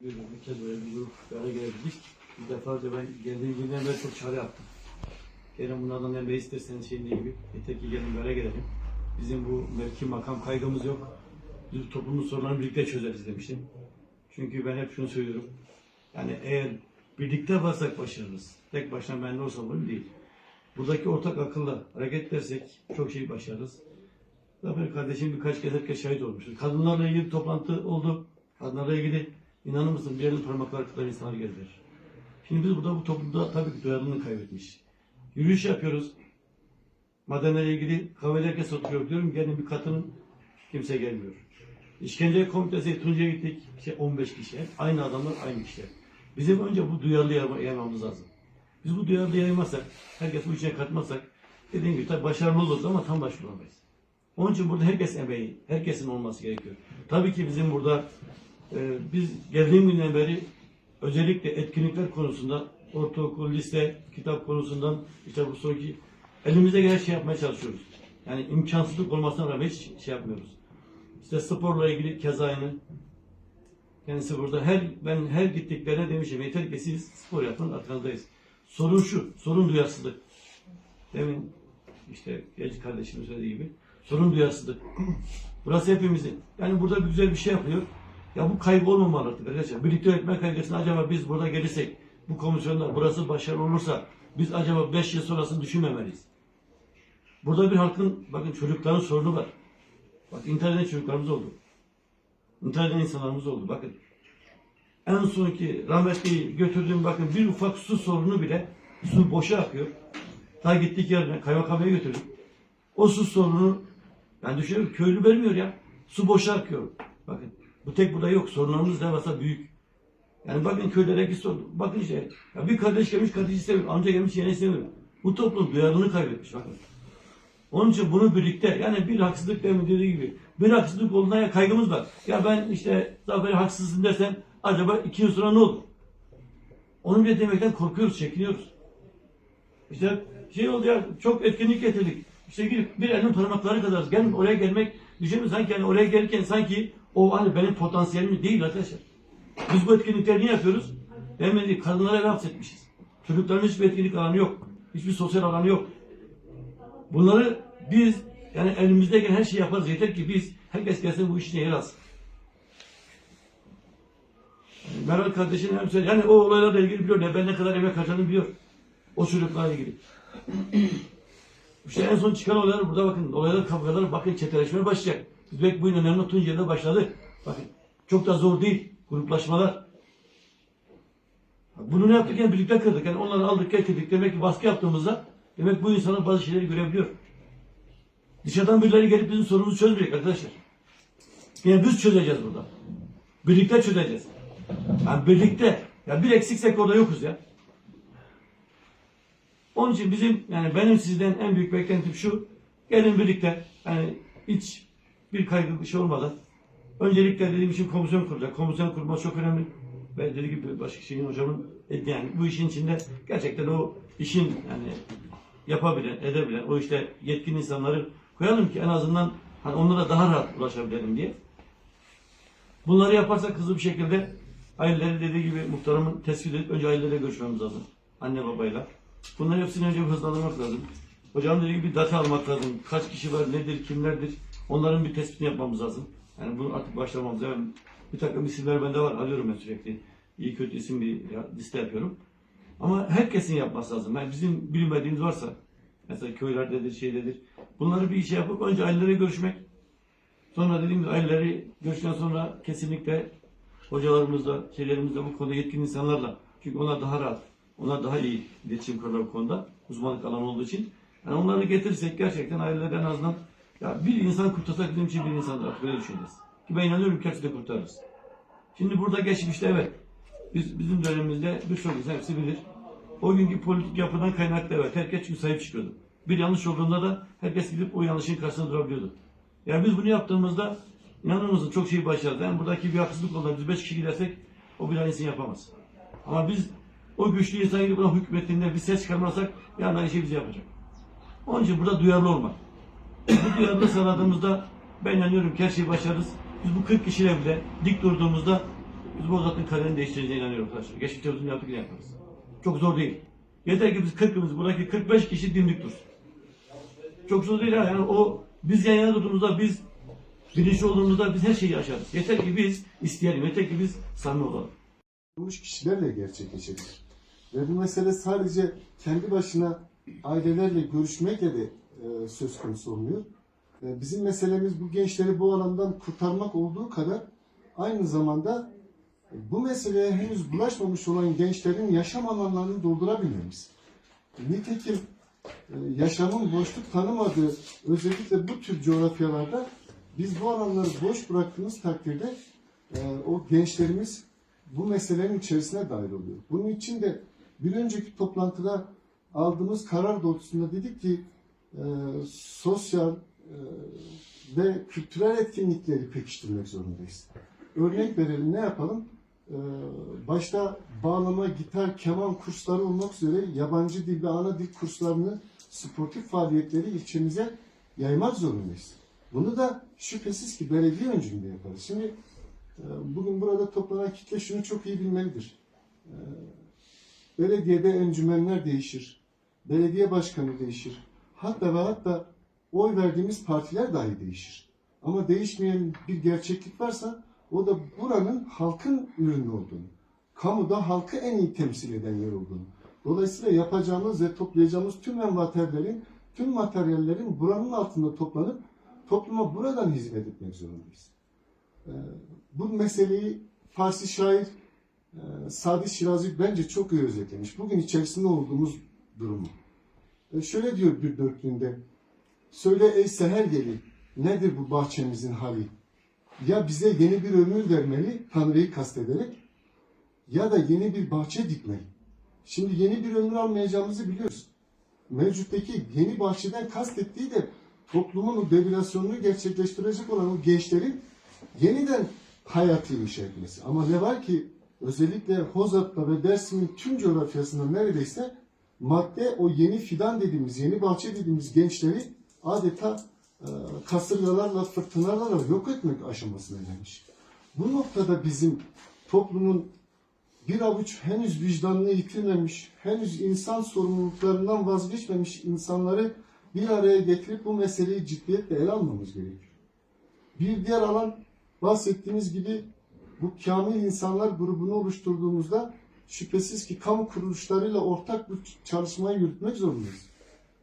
Bir, kez böyle bir grup bir. Bir defa da ben geldiğim günden beri çok çare yaptım. Gelin bunlardan ne isterseniz şeyin gibi. Yeter ki gelin bir araya gelelim. Bizim bu mevki makam kaygımız yok. Biz toplumun sorunlarını birlikte çözeriz demiştim. Çünkü ben hep şunu söylüyorum. Yani eğer birlikte varsak başarırız. Tek başına ben ne olsam bunu değil. Buradaki ortak akılla hareket edersek çok şey başarırız. Zafer kardeşim birkaç kez herkes şahit olmuştur. Kadınlarla ilgili toplantı oldu. Kadınlarla ilgili inanır mısın bir yerin parmakları kadar insanlar geldiler. Şimdi biz burada bu toplumda tabii ki duyarlılığını kaybetmiş. Yürüyüş yapıyoruz. Madenlerle ilgili kahveler herkes oturuyor diyorum. Gelin bir katılın. Kimse gelmiyor. İşkence komitesi Tunca'ya gittik. İşte 15 kişi. Aynı adamlar aynı kişiler. Bizim önce bu duyarlı yayma- yaymamız lazım. Biz bu duyarlı yaymazsak, herkes bu içine katmazsak dediğim gibi tabii başarılı oluruz ama tam başvuramayız. Onun için burada herkes emeği, herkesin olması gerekiyor. Tabii ki bizim burada e, biz geldiğim günden beri özellikle etkinlikler konusunda ortaokul, lise, kitap konusundan işte bu sonki elimizde gelen şey yapmaya çalışıyoruz. Yani imkansızlık olmasına rağmen hiç şey yapmıyoruz. İşte sporla ilgili keza aynı. Kendisi burada her ben her gittiklerine demişim yeter ki siz spor yapın arkanızdayız. Sorun şu, sorun duyarsızlık. Demin işte genç kardeşimiz söylediği gibi sorun duyarsızlık. Burası hepimizin. Yani burada güzel bir şey yapıyor. Ya bu kaygı olmamalı artık arkadaşlar. Birlikte öğretmen kaygısını acaba biz burada gelirsek bu komisyonda burası başarılı olursa biz acaba 5 yıl sonrasını düşünmemeliyiz. Burada bir halkın bakın çocukların sorunu var. Bak internet çocuklarımız oldu. İnternet insanlarımız oldu. Bakın. En sonki rahmetli götürdüğüm bakın bir ufak su sorunu bile su boşa akıyor. Ta gittik yerine kaymakamaya götürdük. O su sorunu ben düşünüyorum köylü vermiyor ya. Su boşa akıyor. Bakın bu tek burada yok. Sorunlarımız devasa büyük. Yani bakın köylere git sordu. Bakın işte ya bir kardeş gelmiş kardeş istemiyor. Amca gelmiş yeğeni istemiyor. Bu toplum duyarlılığını kaybetmiş bakın. Onun için bunu birlikte yani bir haksızlık demin dediği gibi bir haksızlık olduğuna ya kaygımız var. Ya ben işte Zafer'e haksızsın dersen acaba iki yıl sonra ne olur? Onu bile demekten korkuyoruz, çekiniyoruz. İşte şey oldu ya çok etkinlik getirdik. İşte gidip bir elin parmakları kadar gel oraya gelmek düşünün sanki yani oraya gelirken sanki o hani benim potansiyelim değil arkadaşlar. Biz bu etkinlikleri niye yapıyoruz? Demin kadınlara eve hapsetmişiz. Çocukların hiçbir etkinlik alanı yok. Hiçbir sosyal alanı yok. Bunları biz yani elimizde her şeyi yaparız. Yeter ki biz herkes gelsin bu işine yer alsın. Meral kardeşin hem söyle, yani o olaylarla ilgili biliyor. Ne ben ne kadar emek harcadığını biliyor. O çocuklarla ilgili. İşte en son çıkan olaylar burada bakın. Olaylar kavgalar bakın çeteleşmeye başlayacak. Belki bu önemli Tunceli'de başladı. Bakın çok da zor değil. Gruplaşmalar. Bunu ne yaptık yani birlikte kırdık. Yani onları aldık getirdik. Demek ki baskı yaptığımızda demek bu insanlar bazı şeyleri görebiliyor. Dışarıdan birileri gelip bizim sorunumuzu çözmeyecek arkadaşlar. Yani biz çözeceğiz burada. Birlikte çözeceğiz. Yani birlikte. Ya bir eksiksek orada yokuz ya. Onun için bizim yani benim sizden en büyük beklentim şu. Gelin birlikte yani hiç bir kaygı bir şey olmadan öncelikle dediğim için komisyon kuracak. Komisyon kurması çok önemli. Ve dediği gibi Başakşehir hocamın e, yani bu işin içinde gerçekten o işin yani yapabilen, edebilen, o işte yetkin insanları koyalım ki en azından hani onlara daha rahat ulaşabilelim diye. Bunları yaparsak hızlı bir şekilde aileleri dediği gibi muhtarımın tespit edip önce ailelerle görüşmemiz lazım. Anne babayla. Bunların hepsini önce hızlandırmak lazım. Hocam dediği gibi data almak lazım. Kaç kişi var, nedir, kimlerdir? Onların bir tespitini yapmamız lazım. Yani bunu artık başlamamız lazım. Bir takım isimler bende var. Alıyorum ben sürekli. İyi kötü isim bir liste yapıyorum. Ama herkesin yapması lazım. Yani bizim bilmediğimiz varsa mesela köylerdedir, şeydedir. Bunları bir işe yapıp önce ailelere görüşmek. Sonra dediğim gibi aileleri görüşten sonra kesinlikle hocalarımızla, şeylerimizle bu konuda yetkin insanlarla. Çünkü onlar daha rahat, onlar daha iyi iletişim kurarlar bu konuda. Uzmanlık alanı olduğu için. Yani onları getirirsek gerçekten ailelerden en azından ya bir insan kurtarsak bizim için bir insandır. Artık Böyle düşüneceğiz. Ki ben inanıyorum ki hepsini kurtarırız. Şimdi burada geçmişte evet. Biz, bizim dönemimizde birçok insan hepsi bilir. O günkü politik yapıdan kaynaklı evet. Herkes çünkü sahip çıkıyordu. Bir yanlış olduğunda da herkes gidip o yanlışın karşısında durabiliyordu. Yani biz bunu yaptığımızda inanır mısın çok şey başardık. Yani buradaki bir haksızlık oldu. Biz beş kişi gidersek o bir insan yapamaz. Ama biz o güçlü insan gibi buna hükmettiğinde bir ses çıkarmazsak yani aynı şey bize yapacak. Onun için burada duyarlı olmak. Bu duyarlılığı sağladığımızda ben inanıyorum ki her şeyi başarırız. Biz bu 40 kişiyle bile dik durduğumuzda Biz bu azatın kaderini değiştireceğine inanıyoruz arkadaşlar. Geçmişte bizim yaptık yine yaparız. Çok zor değil. Yeter ki biz 40'ımız buradaki 45 kişi dimdik dursun. Çok zor değil. Yani o biz yan yana durduğumuzda biz bilinçli olduğumuzda biz her şeyi yaşarız. Yeter ki biz isteyelim. Yeter ki biz samimi olalım. olmuş kişilerle gerçekleşebilir. Ve bu mesele sadece kendi başına ailelerle görüşmekle de e, söz konusu olmuyor. E, bizim meselemiz bu gençleri bu alandan kurtarmak olduğu kadar aynı zamanda bu meseleye henüz bulaşmamış olan gençlerin yaşam alanlarını doldurabilmemiz. Nitekim e, yaşamın boşluk tanımadığı özellikle bu tür coğrafyalarda biz bu alanları boş bıraktığımız takdirde o gençlerimiz bu meselenin içerisine dahil oluyor. Bunun için de bir önceki toplantıda aldığımız karar doğrultusunda dedik ki e, sosyal e, ve kültürel etkinlikleri pekiştirmek zorundayız. Örnek verelim ne yapalım? E, başta bağlama, gitar, keman kursları olmak üzere yabancı dil ve ana dil kurslarını sportif faaliyetleri ilçemize yaymak zorundayız. Bunu da şüphesiz ki belediye öncülüğünde yaparız. Şimdi e, bugün burada toplanan kitle şunu çok iyi bilmelidir. E, Belediyede encümenler değişir. Belediye başkanı değişir. Hatta ve hatta oy verdiğimiz partiler dahi değişir. Ama değişmeyen bir gerçeklik varsa o da buranın halkın ürünü olduğunu, kamuda halkı en iyi temsil eden yer olduğunu. Dolayısıyla yapacağımız ve toplayacağımız tüm envaterlerin, tüm materyallerin buranın altında toplanıp topluma buradan hizmet etmek zorundayız. Ee, bu meseleyi Farsi şair e, Sadi Şirazi bence çok iyi özetlemiş. Bugün içerisinde olduğumuz durumu. E, şöyle diyor bir dörtlüğünde. Söyle ey seher geli nedir bu bahçemizin hali? Ya bize yeni bir ömür vermeli Tanrı'yı kastederek ya da yeni bir bahçe dikmeli. Şimdi yeni bir ömür almayacağımızı biliyoruz. Mevcuttaki yeni bahçeden kastettiği de toplumun o devilasyonunu gerçekleştirecek olan o gençlerin yeniden hayatı inşa etmesi. Ama ne var ki özellikle Hozat'ta ve Dersim'in tüm coğrafyasında neredeyse madde o yeni fidan dediğimiz, yeni bahçe dediğimiz gençleri adeta e, kasırgalarla, fırtınalarla yok etmek aşamasına gelmiş. Bu noktada bizim toplumun bir avuç henüz vicdanını yitirmemiş, henüz insan sorumluluklarından vazgeçmemiş insanları bir araya getirip bu meseleyi ciddiyetle ele almamız gerekiyor. Bir diğer alan bahsettiğimiz gibi bu kamil insanlar grubunu oluşturduğumuzda şüphesiz ki kamu kuruluşlarıyla ortak bir çalışmayı yürütmek zorundayız.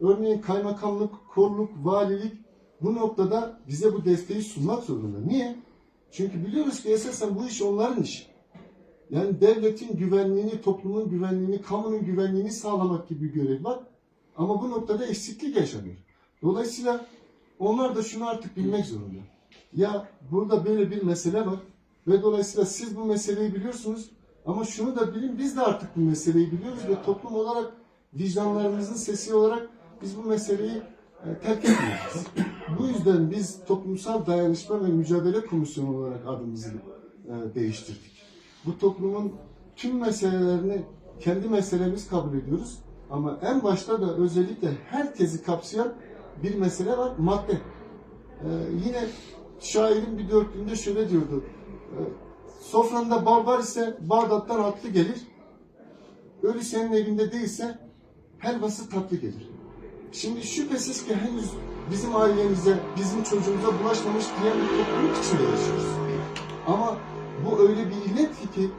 Örneğin kaymakamlık, kolluk, valilik bu noktada bize bu desteği sunmak zorunda. Niye? Çünkü biliyoruz ki esasen bu iş onların işi. Yani devletin güvenliğini, toplumun güvenliğini, kamunun güvenliğini sağlamak gibi bir görev var. Ama bu noktada eksiklik yaşanıyor. Dolayısıyla onlar da şunu artık bilmek zorunda. Ya burada böyle bir mesele var ve dolayısıyla siz bu meseleyi biliyorsunuz ama şunu da bilin biz de artık bu meseleyi biliyoruz ve toplum olarak vicdanlarımızın sesi olarak biz bu meseleyi e, terk etmeyeceğiz. Bu yüzden biz toplumsal dayanışma ve mücadele komisyonu olarak adımızı e, değiştirdik. Bu toplumun tüm meselelerini kendi meselemiz kabul ediyoruz. Ama en başta da özellikle herkesi kapsayan bir mesele var, madde. Ee, yine şairin bir dörtlüğünde şöyle diyordu. Sofranda bal var ise Bağdat'tan atlı gelir. Ölü senin evinde değilse helvası tatlı gelir. Şimdi şüphesiz ki henüz bizim ailemize, bizim çocuğumuza bulaşmamış diyen bir topluluk içinde yaşıyoruz. Ama bu öyle bir illet ki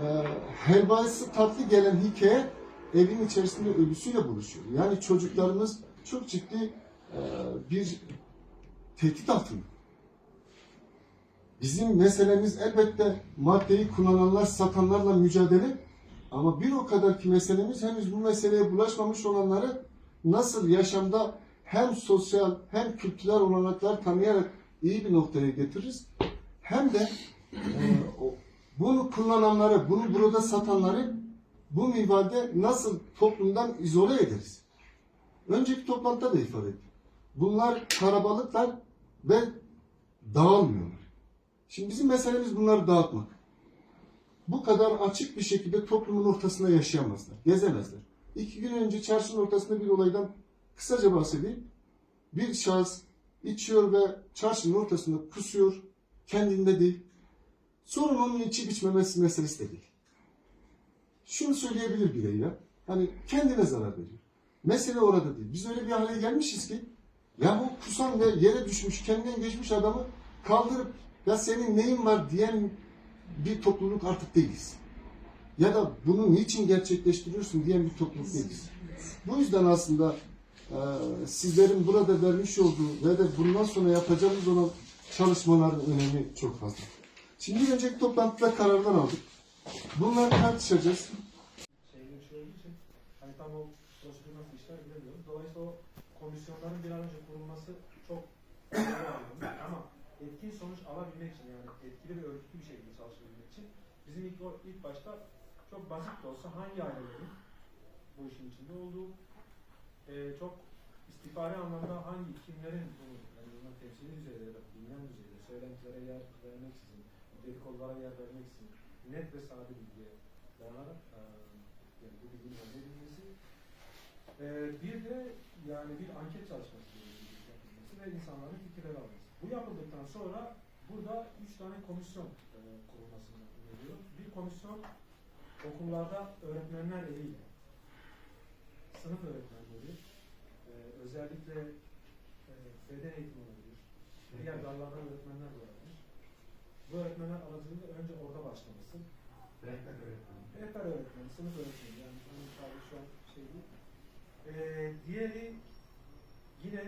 e, helvası tatlı gelen hikaye evin içerisinde ölüsüyle buluşuyor. Yani çocuklarımız çok ciddi e, bir tehdit altında. Bizim meselemiz elbette maddeyi kullananlar, satanlarla mücadele ama bir o kadar ki meselemiz henüz bu meseleye bulaşmamış olanları nasıl yaşamda hem sosyal hem kültürel olanaklar tanıyarak iyi bir noktaya getiririz hem de e, bunu kullananları, bunu burada satanları bu minvalde nasıl toplumdan izole ederiz? Önceki toplantıda da ifade ettim. Bunlar karabalıklar ve dağılmıyorlar. Şimdi bizim meselemiz bunları dağıtmak. Bu kadar açık bir şekilde toplumun ortasında yaşayamazlar, gezemezler. İki gün önce çarşının ortasında bir olaydan kısaca bahsedeyim. Bir şahıs içiyor ve çarşının ortasında kusuyor, kendinde değil. Sorun onun içip içmemesi meselesi de değil. Şunu söyleyebilir bireyler. Hani kendine zarar veriyor. Mesele orada değil. Biz öyle bir hale gelmişiz ki ya bu kusan ve yere düşmüş, kendinden geçmiş adamı kaldırıp ya senin neyin var diyen bir topluluk artık değiliz. Ya da bunu niçin gerçekleştiriyorsun diyen bir topluluk değiliz. Bu yüzden aslında e, sizlerin burada vermiş olduğu ve de bundan sonra yapacağımız olan çalışmaların önemi çok fazla. Şimdi önceki toplantıda kararlar aldık. Bunları tartışacağız. hani. Dolayısıyla o komisyonların bir an önce kurulması çok önemli ama etkin sonuç alabilmek için yani etkili ve örgütlü bir şekilde çalışabilmek için bizim ilk, ilk başta çok basit de olsa hangi ailelerin bu işin içinde olduğu e, çok istifade anlamda hangi kimlerin bunu yani bunlar temsili düzeyde ya da bilinen düzeyde söylentilere yer vermeksizin dedikodulara yer vermeksizin net ve sade bilgiye dayanarak e, yani bu bilginin elde edilmesi e, bir de yani bir anket çalışması yapılması ve insanların fikirleri alması. Bu yapıldıktan sonra burada üç tane komisyon e, kurulmasını öneriyor. Bir komisyon okullarda öğretmenler eliyle sınıf öğretmenleri e, özellikle e, beden eğitimi olabilir. Diğer dallardan öğretmenler de olabilir. Bu öğretmenler aracılığıyla önce orada başlaması. Rehber öğretmen. Rehber öğretmeni, sınıf öğretmeni yani onun tabi şu an şey değil. Ee, diğeri yine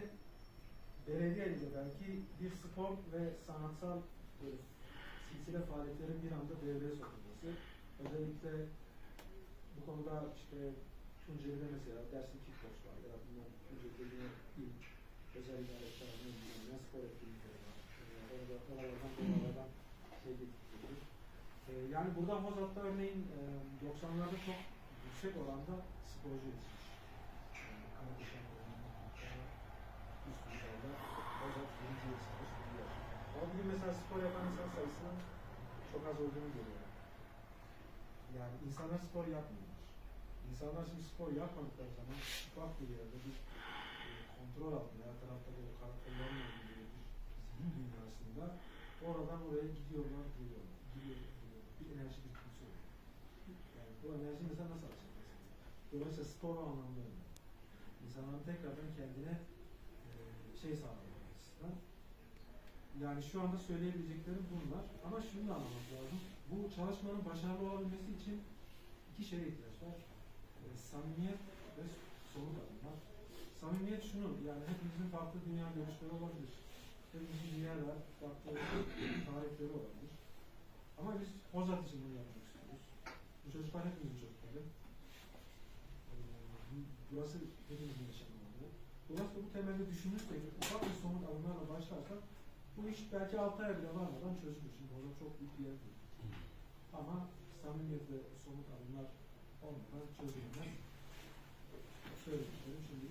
belediye ile belki bir spor ve sanatsal böyle silsile faaliyetlerin bir anda devreye sokulması. Özellikle bu konuda işte Tunceli'de mesela Dersim Kickbox var ya da bunlar Tunceli'de ilk özel idaretlerinin bilinen spor etkinlikleri var. Yani orada oralardan oralardan şey getirilir. Ee, yani burada Mozart'ta örneğin e, 90'larda çok yüksek oranda sporcu yetişmiş. Yani kanat şampiyonluğu, hatta üst düzeyde Biliyor. Ama bugün mesela spor yapan insan sayısının çok az olduğunu görüyorum. Yani insanlar spor yapmıyorlar. İnsanlar şimdi spor yapmadıkları zaman ufak bir yerde bir e, kontrol altında, her tarafta böyle karakolların olduğu bir zihin dünyasında oradan oraya gidiyorlar, geliyorlar. Gidiyor, geliyorlar. Bir enerji birikintisi oluyor. Yani bu enerji mesela nasıl alacak mesela? Dolayısıyla spor anlamda önemli. İnsanların tekrardan kendine e, şey sağlamak açısından. Yani şu anda söyleyebileceklerim bunlar. Ama şunu da anlamak lazım. Bu çalışmanın başarılı olabilmesi için iki şeye ihtiyaç var. E, samimiyet ve somut adımlar. Samimiyet şunu, yani hepimizin farklı dünya görüşleri olabilir. Hepimizin dünyada farklı tarihleri olabilir. Ama biz Mozart için bunu yapmak istiyoruz. Bu çocuklar hepimizin çocukları. Bu- Burası hepimizin. Dolayısıyla bu temelde düşünürsek, ufak bir somut adımlarla başlarsak bu iş belki 6 ay bile varmadan çözülür. Şimdi orada çok büyük bir yer değil. Ama samimiyet ve somut adımlar olmadan çözülmez. Söylediklerim şimdi